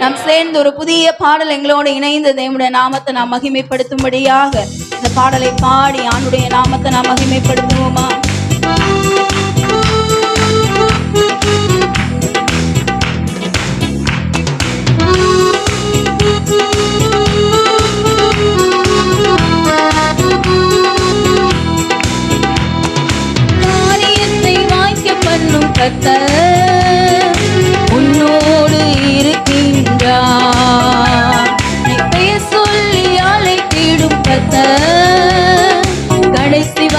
நாம் சேர்ந்து ஒரு புதிய பாடல் எங்களோடு இணைந்த தேவனுடைய நாமத்தை நாம் மகிமைப்படுத்தும்படியாக இந்த பாடலை பாடி ஆண்டுடைய நாமத்தை நாம் மகிமைப்படுத்துவோமா? thank you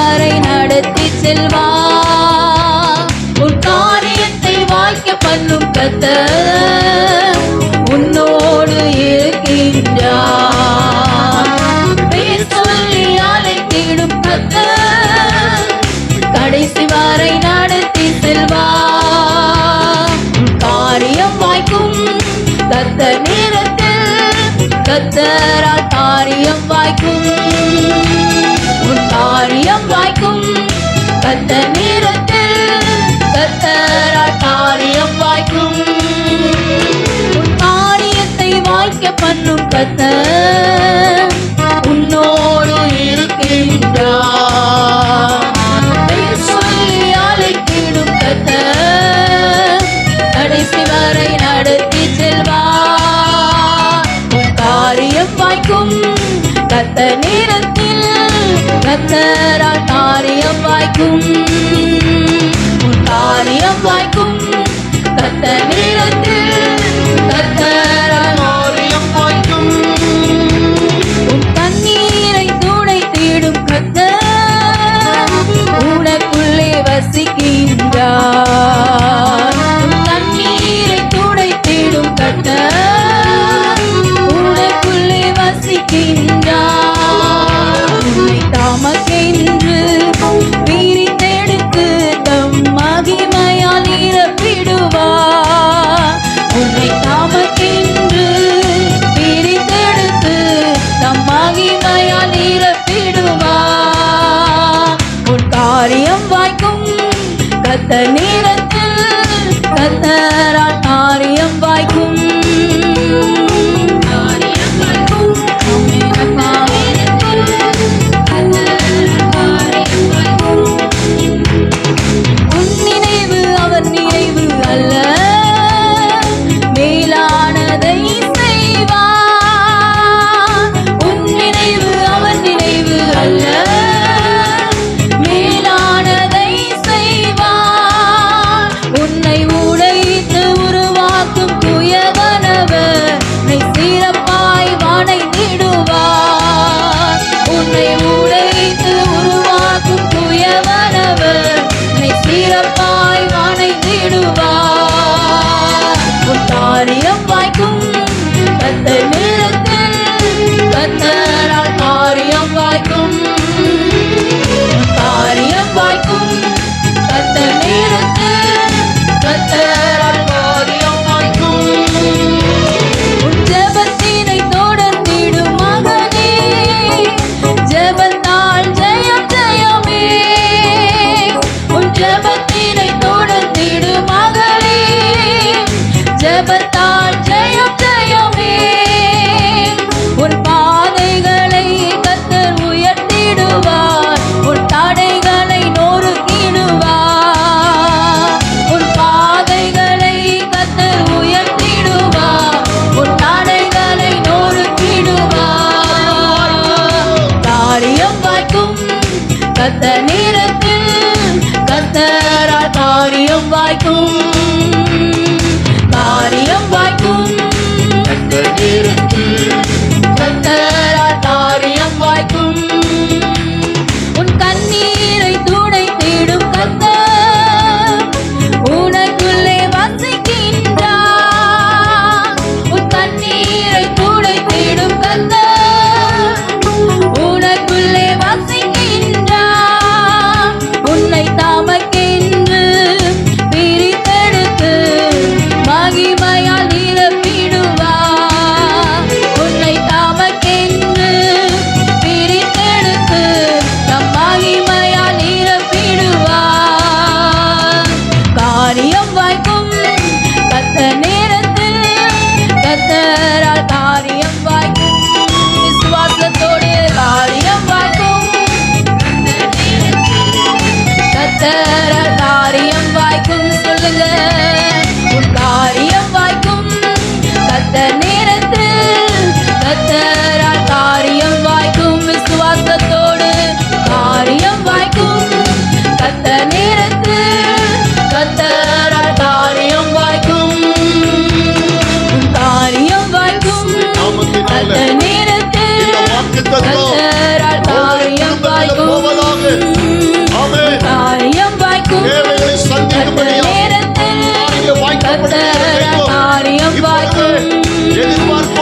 வரை நடத்தி செல்வா. உன் காரியத்தை வாய்க்க பண்ணும் கத்த பண்ணும் கத்த உன்னோடு இருக்கின்றார். சொல்லி அழைக்கிடும் கத்த கடைசி வரை நடத்தி செல்வார். காரியம் வாய்க்கும் கத்த நேரத்தில் கத்தரா காரியம் வாய்க்கும். காரியம் வாய்க்கும் கத்த நேரத்தில் levantar.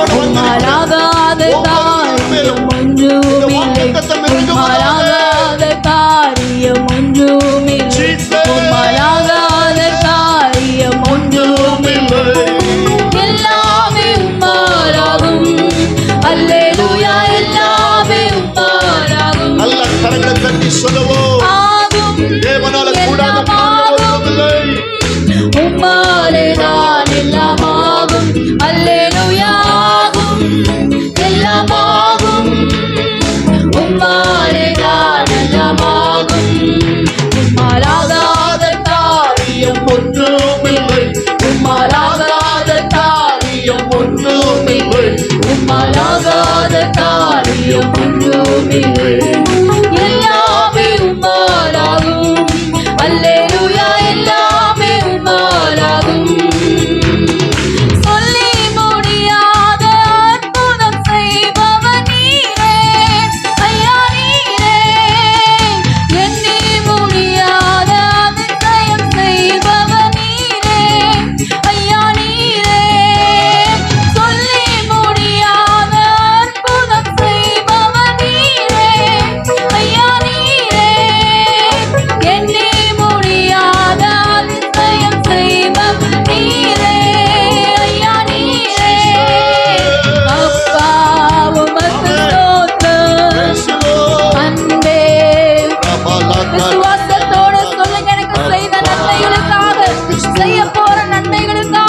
மாறாகாத காரியம் ஒன்றுமில்லை மாறாகாத காரியம் ஒன்றுமில்லை மாறாகாத காரியம் ஒன்றுமில்லை எல்லாமே சொல்லவோ. தேவனால கூடாத காரியம் ஒன்றுமில்லை Amen. செய்ய போற நன்மைகளுக்காக